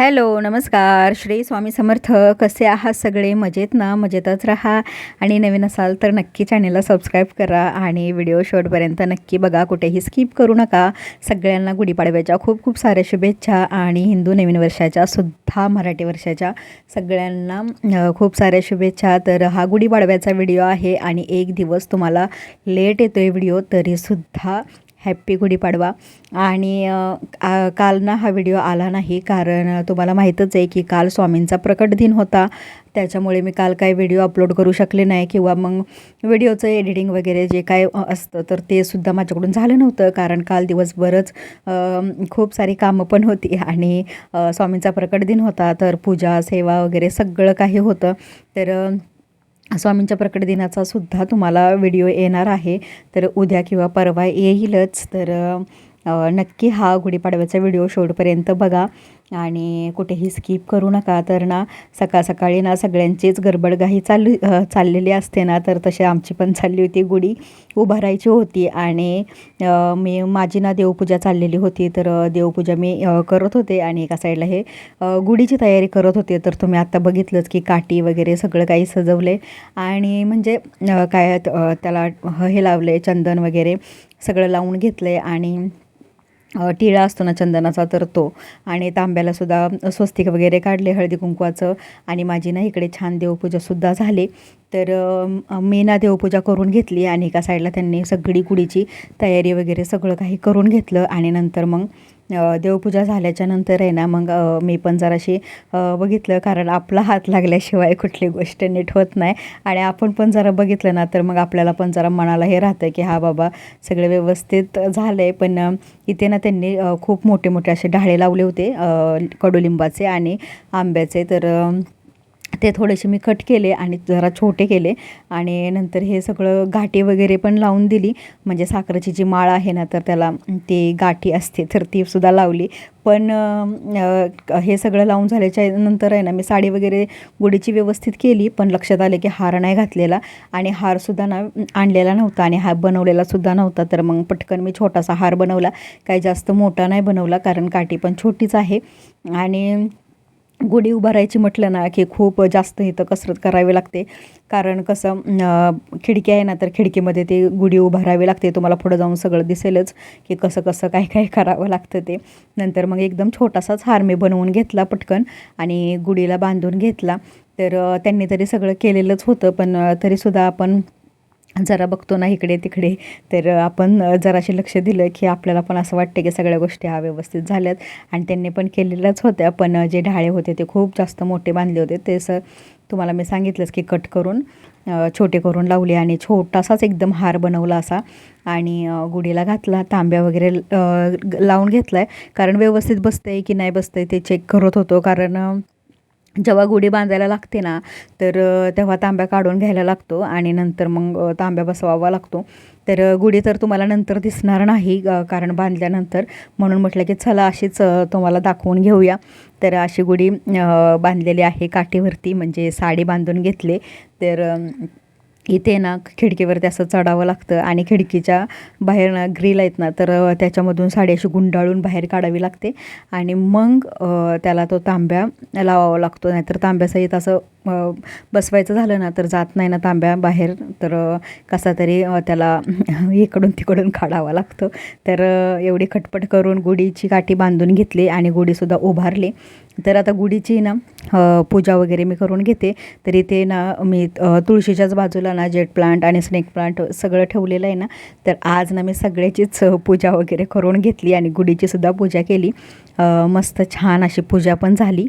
Hello नमस्कार. श्री स्वामी समर्थ. कसे आहात सगळे? मजेत ना? मजेतच राहा. आणि नवीन असाल तर नक्की चॅनेलला सबस्क्राईब करा आणि व्हिडिओ शेवटपर्यंत नक्की बघा. कुठेही स्किप करू नका. सगळ्यांना गुढीपाडव्याच्या खूप खूप साऱ्या शुभेच्छा आणि हिंदू नवीन वर्षाच्या सुद्धा मराठी वर्षाच्या सगळ्यांना खूप साऱ्या शुभेच्छा. तर हा गुढीपाडव्याचा व्हिडिओ आहे आणि एक दिवस तुम्हाला लेट येतो आहे व्हिडिओ तरीसुद्धा हॅप्पी गुढीपाडवा. आणि काल ना हा व्हिडिओ आला नाही कारण तुम्हाला माहीतच आहे की काल स्वामींचा प्रकट दिन होता. त्याच्यामुळे मी काल काही व्हिडिओ अपलोड करू शकले नाही किंवा मग व्हिडिओचं एडिटिंग वगैरे जे काय असतं तर ते सुद्धा माझ्याकडून झालं नव्हतं. कारण काल दिवसभरच खूप सारी कामं पण होती आणि स्वामींचा प्रकट दिन होता. तर पूजा सेवा वगैरे सगळं काही होतं. तर स्वामींच्या प्रकट दिनाचा सुद्धा तुम्हाला व्हिडिओ येणार आहे. तर उद्या किंवा परवा येईलच. तर नक्की हा गुढीपाडव्याचा व्हिडिओ शेवटपर्यंत बघा. आणि कुठेही स्किप करू नका. तर ना सकाळ सकाळी ना सगळ्यांचीच गडबडगाही चालू चाललेली असते ना तर तशी आमची पण चालली होती. गुढी उभारायची होती आणि मी माझी ना देवपूजा चाललेली होती. तर देवपूजा मी करत होते आणि एका साईडला हे गुढीची तयारी करत होते. तर तुम्ही आत्ता बघितलंच की काठी वगैरे सगळं काही सजवले आणि म्हणजे काय त्याला हे लावले चंदन वगैरे सगळं लावून घेतलं आहे आणि टिळा असतो ना चंदनाचा तर तो. आणि तांब्यालासुद्धा स्वस्तिक वगैरे काढले हळदी कुंकवाचं. आणि माझी ना इकडे छान देवपूजासुद्धा झाली. तर मी ना देवपूजा करून घेतली आणि एका साईडला त्यांनी सगळी कुडीची तयारी वगैरे सगळं काही करून घेतलं. आणि नंतर मग देवपूजा झाल्याच्यानंतर आहे ना मग मी पण जराशी बघितलं. कारण आपला हात लागल्याशिवाय कुठली गोष्ट नीट होत नाही. आणि आपण पण जरा बघितलं ना तर मग आपल्याला पण जरा मनाला हे राहतं की हा बाबा सगळं व्यवस्थित झालं आहे पण इथे ना त्यांनी खूप मोठे मोठे असे ढाळे लावले होते कडुलिंबाचे आणि आंब्याचे. तर ते थोडेसे मी कट केले आणि जरा छोटे केले. आणि नंतर हे सगळं गाठी वगैरे पण लावून दिली. म्हणजे साखरेची जी माळ आहे ना तर त्याला ती गाठी असते तर ती सुद्धा लावली. पण हे सगळं लावून झाल्याच्यानंतर आहे ना मी साडी वगैरे गुडीची व्यवस्थित केली पण लक्षात आले की हार नाही घातलेला. आणि हारसुद्धा ना आणलेला नव्हता आणि हा बनवलेला सुद्धा नव्हता. तर मग पटकन मी छोटासा हार बनवला. काही जास्त मोठा नाही बनवला कारण काठी पण छोटीच आहे. आणि गुढी उभारायची म्हटलं ना की खूप जास्त इथं कसरत करावी लागते. कारण कसं खिडकी आहे ना तर खिडकीमध्ये ते गुढी उभारावी लागते. तुम्हाला पुढं जाऊन सगळं दिसेलच की कसं कसं काय काय करावं लागतं ते. नंतर मग एकदम छोटासाच हार मी बनवून घेतला पटकन आणि गुढीला बांधून घेतला. तर त्यांनी तरी सगळं केलेलंच होतं पण तरीसुद्धा आपण जरा बघतो ना इकडे तिकडे तर आपण जराशी लक्ष दिलं की आपल्याला पण असं वाटतं की सगळ्या गोष्टी हा व्यवस्थित झाल्यात. आणि त्यांनी पण केलेल्याच होत्या पण जे ढाळे होते ते खूप जास्त मोठे बांधले होते. ते स तुम्हाला मी सांगितलंच की कट करून छोटे करून लावले आणि छोटासाच एकदम हार बनवला असा. आणि गुढीला घातला तांब्या वगैरे लावून घेतला आहे कारण व्यवस्थित बसतंय की नाही बसतंय ते चेक करत होतो. कारण जेव्हा गुढी बांधायला लागते ना तर तेव्हा तांब्या काढून घ्यायला लागतो आणि नंतर मग तांब्या बसवावा लागतो. तर गुढी तर तुम्हाला नंतर दिसणार नाही कारण बांधल्यानंतर. म्हणून म्हटलं की चला अशीच तुम्हाला दाखवून घेऊया. तर अशी गुढी बांधलेली आहे काठीवरती म्हणजे साडी बांधून घेतले. तर इथे ना खिडकीवरती असं चढावं लागतं आणि खिडकीच्या बाहेर ना ग्रिल आहेत ना तर त्याच्यामधून साडी अशी गुंडाळून बाहेर काढावी लागते. आणि मग त्याला तो तांब्या लावावा लागतो. नाहीतर तांब्यासहित असं बसवायचं झालं ना तर जात नाही ना तांब्या बाहेर. तर कसा तरी त्याला इकडून तिकडून काढावा लागतो. तर एवढी खटपट करून गुढीची काठी बांधून घेतली आणि गुढीसुद्धा उभारली. तर आता गुढीची ना पूजा वगैरे मी करून घेते. तर इथे ना मी तुळशीच्याच बाजूला ना जेट प्लांट आणि स्नेक प्लांट सगळं ठेवलेलं आहे ना तर आज ना मी सगळ्याचीच पूजा वगैरे करून घेतली आणि गुढीची सुद्धा पूजा केली. मस्त छान अशी पूजा पण झाली.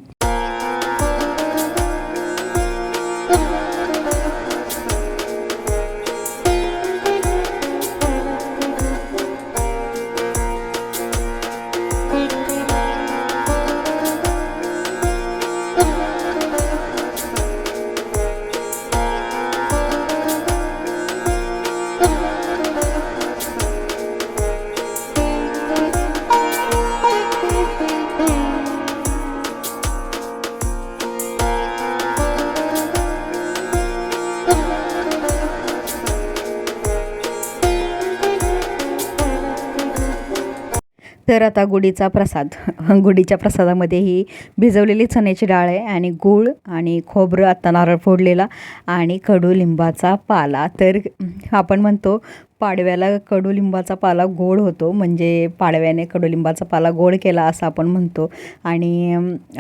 तर आता गुढीचा प्रसाद. गुढीच्या प्रसादामध्ये ही भिजवलेली चण्याची डाळ आहे आणि गूळ आणि खोबरं आत्ता नारळ फोडलेला आणि कडुलिंबाचा पाला. तर आपण म्हणतो पाडव्याला कडुलिंबाचा पाला गोड होतो. म्हणजे पाडव्याने कडुलिंबाचा पाला गोड केला असं आपण म्हणतो. आणि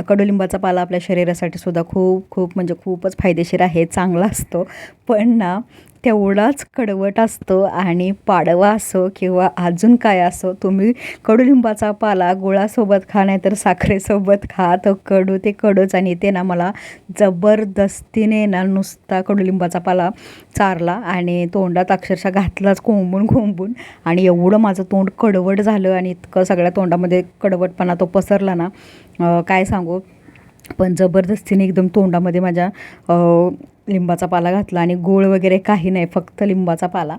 कडुलिंबाचा पाला आपल्या शरीरासाठी सुद्धा खूप खूप म्हणजे खूपच फायदेशीर आहे. चांगला असतो. पण ना तेवढाच कडवट असतो आणि पाडवा असो किंवा अजून काय असो तुम्ही कडुलिंबाचा पाला गुळासोबत खा नाही तर साखरेसोबत खा. तो कडू ते कडूच आणि ते ना मला जबरदस्तीने ना नुसता कडुलिंबाचा पाला चारला आणि तोंडात अक्षरशः घातलाच कोंबून कोंबून. आणि एवढं माझं तोंड कडवट झालं आणि इतकं सगळ्या तोंडामध्ये कडवटपणा तो पसरला ना काय सांगू? पण जबरदस्तीने एकदम तोंडामध्ये माझ्या लिंबाचा पाला घातला आणि गोळ वगैरे काही नाही फक्त लिंबाचा पाला.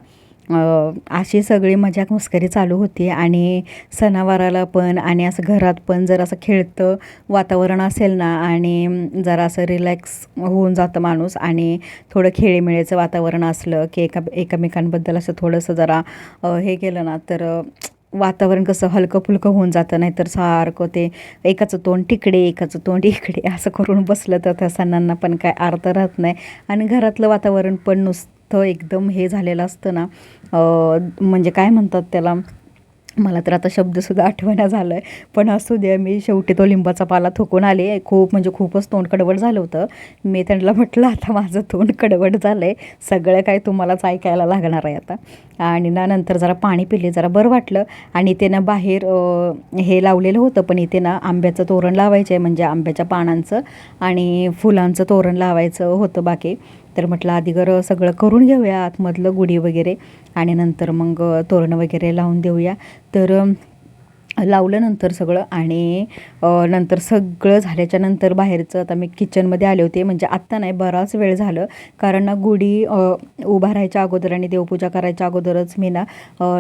अशी सगळी मजाक मस्करी चालू होती आणि सणावाराला पण आणि असं घरात पण जर असं खेळतं वातावरण असेल ना आणि जरा असं रिलॅक्स होऊन जातं माणूस आणि थोडं खेळीमेळीचं वातावरण असलं की एका एकमेकांबद्दल असं थोडंसं जरा हे केलं ना तर वातावरण कसं हलकं फुलकं होऊन जातं नाही तर सारखं ते एकाचं तोंड तिकडे एकाचं तोंड इकडे असं करून बसलं तर त्या सणांना पण काय अर्थ राहत नाही. आणि घरातलं वातावरण पण नुसतं एकदम हे झालेलं असतं ना म्हणजे काय म्हणतात त्याला? मला तर आता शब्दसुद्धा आठवणा झालं आहे पण असू द्या मी शेवटी तो लिंबाचा पाला थुकून आले. खूप म्हणजे खूपच तोंड कडवट झालं होतं. मी त्यांना म्हटलं आता माझं तोंड कडवट झालं आहे सगळं काय तुम्हालाच ऐकायला लागणार आहे आता. आणि ना नंतर जरा पाणी पिले जरा बरं वाटलं. आणि इथे ना बाहेर हे लावलेलं होतं पण इथे ना आंब्याचं तोरण लावायचं आहे म्हणजे आंब्याच्या पानांचं आणि फुलांचं तोरण लावायचं होतं बाकी. तर म्हटलं आधी घर सगळं करून घेऊया आतमधलं गुढी वगैरे आणि नंतर मग तोरण वगैरे लावून देऊया. तर लावलं नंतर सगळं आणि नंतर सगळं झाल्याच्यानंतर बाहेरचं आता मी किचनमध्ये आले होते. म्हणजे आत्ता नाही बराच वेळ झालं. कारण ना गुढी उभा राहायच्या अगोदर आणि देवपूजा करायच्या अगोदरच मी ना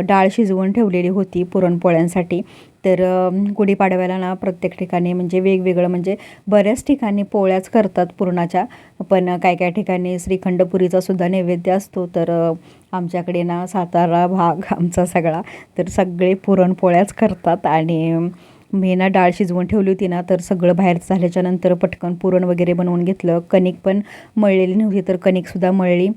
डाळ शिजवून ठेवलेली होती पुरणपोळ्यांसाठी. तर गुढीपाडव्याला ना प्रत्येक ठिकाणी म्हणजे वेगवेगळं म्हणजे बऱ्याच ठिकाणी पोळ्याच करतात पुरणाच्या. पण काय काय ठिकाणी श्रीखंडपुरीचा सुद्धा नैवेद्य असतो. तर आमच्याकडे ना सातारा भाग आमचा सगळा. तर सगळे पुरणपोळ्याच करतात. आणि मी ना डाळ शिजवून ठेवली होती ना तर सगळं बाहेर झाल्याच्यानंतर पटकन पुरण वगैरे बनवून घेतलं. कणिक पण मळलेली नव्हती तर कणिकसुद्धा मळली.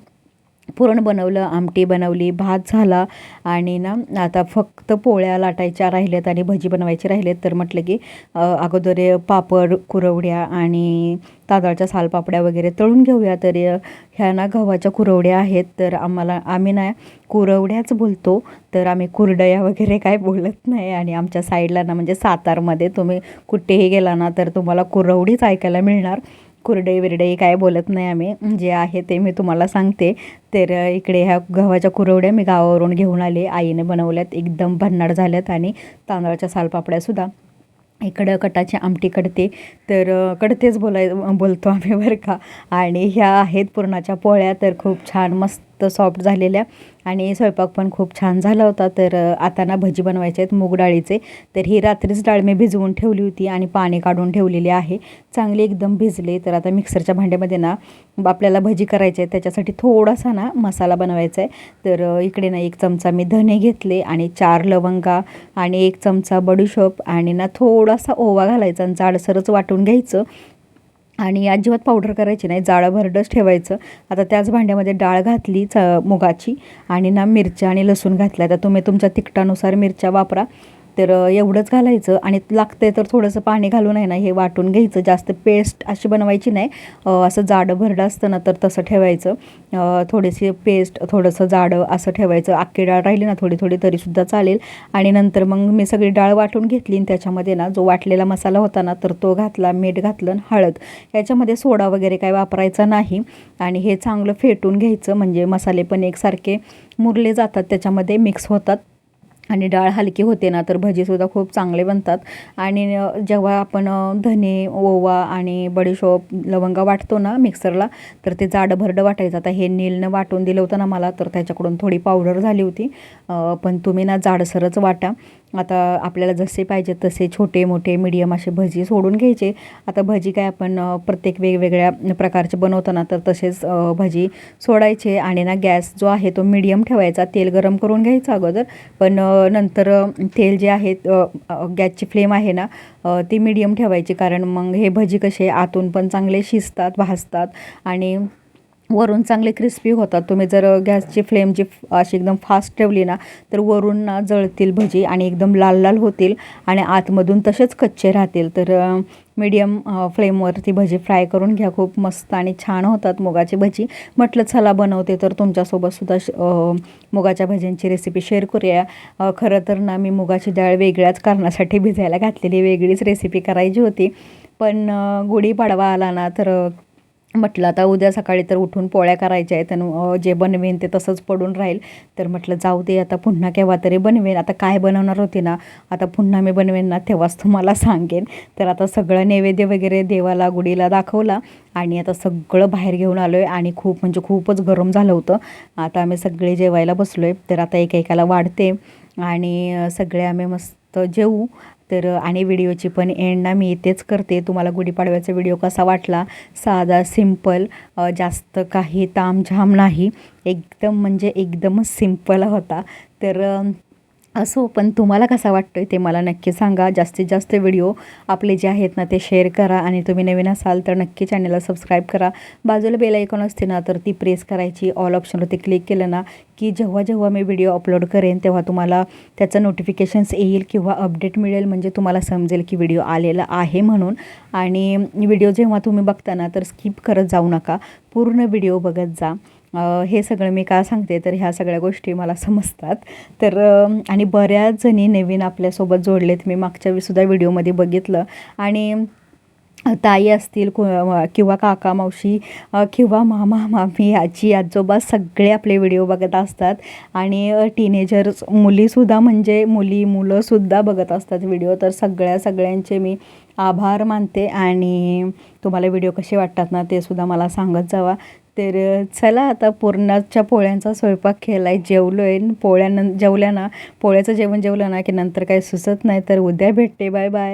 पुरण बनवलं आमटी बनवली भात झाला आणि ना आता फक्त पोळ्या लाटायच्या राहिल्यात आणि भजी बनवायची राहिलेत तर म्हटलं की अगोदर पापड कुरवड्या आणि तांदळाच्या सालपापड्या वगैरे तळून घेऊया. तर ह्या ना गव्हाच्या कुरवड्या आहेत. तर आम्हाला आम्ही ना कुरवड्याच बोलतो. तर आम्ही कुरडया वगैरे काय बोलत नाही. आणि आमच्या साईडला ना म्हणजे सातारमध्ये तुम्ही कुठेही गेला ना तर तुम्हाला कुरवडीच ऐकायला मिळणार. कुरडई विरडई काय बोलत नाही आम्ही. जे आहे ते मी तुम्हाला सांगते. तर इकडे ह्या गव्हाच्या कुरवड्या मी गावावरून घेऊन आले. आईने बनवल्यात. एकदम भन्नाट झाल्यात आणि तांदळाच्या सालपापड्यासुद्धा इकडं कटाची आमटी कडते. तर कडतेच बोलाय बोलतो आम्ही बरं का. आणि ह्या आहेत पुरणाच्या पोळ्या. तर खूप छान मस्त सॉफ्ट झालेल्या. आणि स्वयंपाक पण खूप छान झाला होता. तर आता ना भजी बनवायचे आहेत मूग डाळीचे. तर ही रात्रीच डाळ मी भिजवून ठेवली होती आणि पाणी काढून ठेवलेले आहे. चांगले एकदम भिजले. तर आता मिक्सरच्या भांड्यामध्ये ना आपल्याला भजी करायची आहे त्याच्यासाठी थोडासा ना मसाला बनवायचा आहे. तर इकडे ना एक चमचा मी धने घेतले आणि चार लवंगा आणि एक चमचा बडीशोप आणि ना थोडासा ओवा घालायचा आणि जाडसरच वाटून घ्यायचं. आणि अजिबात पावडर करायची नाही. जाळं भरडच ठेवायचं. आता त्याच भांड्यामध्ये डाळ घातली च मुगाची आणि ना मिरच्या आणि लसूण घातल्या. तर तुम्ही तुमच्या तिखटानुसार मिरच्या वापरा. तर एवढंच घालायचं आणि लागतंय तर थोडंसं पाणी घालून आहे ना हे वाटून घ्यायचं. जास्त पेस्ट अशी बनवायची नाही. असं जाडं भरडं असतं ना तर तसं ठेवायचं. थोडीशी पेस्ट थोडंसं जाडं असं ठेवायचं. आख्खी डाळ राहिली ना थोडी थोडी तरीसुद्धा चालेल. आणि नंतर मग मी सगळी डाळ वाटून घेतली आणि त्याच्यामध्ये ना जो वाटलेला मसाला होता ना तर तो घातला मीठ घातलं आणि हळद. याच्यामध्ये सोडा वगैरे काय वापरायचा नाही. आणि हे चांगलं फेटून घ्यायचं. म्हणजे मसाले पण एकसारखे मुरले जातात त्याच्यामध्ये मिक्स होतात. आणि डाळ हलकी होते ना तर भजीसुद्धा खूप चांगले बनतात. आणि जेव्हा आपण धने ओवा आणि बडीशोप लवंगा वाटतो ना मिक्सरला तर ते जाडं भरडं वाटायचं. आता हे नीलनं वाटून दिलं होतं ना मला तर त्याच्याकडून थोडी पावडर झाली होती. पण तुम्ही ना जाडसरच वाटा. आता आपल्याला जसे पाहिजे तसे छोटे मोठे मीडियम असे भजी सोडून घ्यायचे. आता भजी काय आपण प्रत्येक वेगवेगळ्या प्रकारचे बनवताना तर तसेच भजी सोडायचे आणि ना गॅस जो आहे तो मीडियम ठेवायचा. तेल गरम करून घ्यायचं अगोदर. पण नंतर तेल जे आहे गॅसची फ्लेम आहे ना ती मीडियम ठेवायची. कारण मग हे भजी कसे आतून पण चांगले शिजतात भाजतात आणि वरून चांगले क्रिस्पी होतात. तुम्ही जर गॅसची फ्लेम जी अशी एकदम फास्ट ठेवली ना तर वरून ना जळतील भजी आणि एकदम लाल लाल होतील आणि आतमधून तसेच कच्चे राहतील. तर मीडियम फ्लेमवरती भजी फ्राय करून घ्या. खूप मस्त आणि छान होतात मुगाची भजी. म्हटलं चला बनवते तर तुमच्यासोबतसुद्धा श मुगाच्या भज्यांची रेसिपी शेअर करूया. खरं तर ना मी मुगाची डाळ वेगळ्याच कारणासाठी भिजायला घातलेली वेगळीच रेसिपी करायची होती. पण गुढीपाडवा आला ना तर म्हटलं आता उद्या सकाळी तर उठून पोळ्या करायच्या आहेत आणि जे बनवेन ते तसंच पडून राहील. तर म्हटलं जाऊ दे आता पुन्हा केव्हा तरी बनवेन. आता काय बनवणार होते ना? आता पुन्हा मी बनवेन ना तेव्हाच तुम्हाला सांगेन. तर आता सगळं नैवेद्य वगैरे देवाला गुढीला दाखवला आणि आता सगळं बाहेर घेऊन आलो आहे आणि खूप म्हणजे खूपच गरम झालं होतं. आता आम्ही सगळे जेवायला बसलो आहे तर आता एकेकाला वाढते आणि सगळे आम्ही मस्त जेवू तर आणि व्हिडिओची पण एंड ना मी इथेच करते. तुम्हाला गुढीपाडव्याचा व्हिडिओ कसा वाटला? साधा सिंपल जास्त काही तामझाम नाही. एकदम म्हणजे एकदमच सिंपल होता. तर असो पण तुम्हाला कसा वाटतो आहे ते मला नक्की सांगा. जास्तीत जास्त व्हिडिओ आपले जे आहेत ना ते शेअर करा आणि तुम्ही नवीन असाल तर नक्की चॅनलला सबस्क्राईब करा. बाजूला बेल आयकॉन असते ना तर ती प्रेस करायची. ऑल ऑप्शनवरती क्लिक केलं ना की जेव्हा जेव्हा मी व्हिडिओ अपलोड करेन तेव्हा तुम्हाला त्याचं नोटिफिकेशन्स येईल किंवा अपडेट मिळेल. म्हणजे तुम्हाला समजेल की व्हिडिओ आलेला आहे म्हणून. आणि व्हिडिओ जेव्हा तुम्ही बघता ना तर स्किप करत जाऊ नका. पूर्ण व्हिडिओ बघत जा. हे सगळं मी का सांगते? तर ह्या सगळ्या गोष्टी मला समजतात. तर आणि बऱ्याच जणी नवीन आपल्यासोबत जोडलेत. मी मागच्या वेळीसुद्धा व्हिडिओमध्ये बघितलं. आणि ताई असतील कु किंवा काका मावशी किंवा मामा मामी आजी आजोबा सगळे आपले व्हिडिओ बघत असतात. आणि टीनेजर्स मुलीसुद्धा म्हणजे मुली मुलंसुद्धा बघत असतात व्हिडिओ. तर सगळ्या सगळ्यांचे मी आभार मानते. आणि तुम्हाला व्हिडिओ कसे वाटतात ना ते सुद्धा मला सांगत जावा. तर चला आता पुरणाच्या पोळ्यांचा स्वयंपाक केला आहे जेवलो आहे पोळ्यानं जेवल्या ना पोळ्याचं जेवण जेवलं ना की नंतर काही सुचत नाही. तर उद्या भेटते. Bye bye.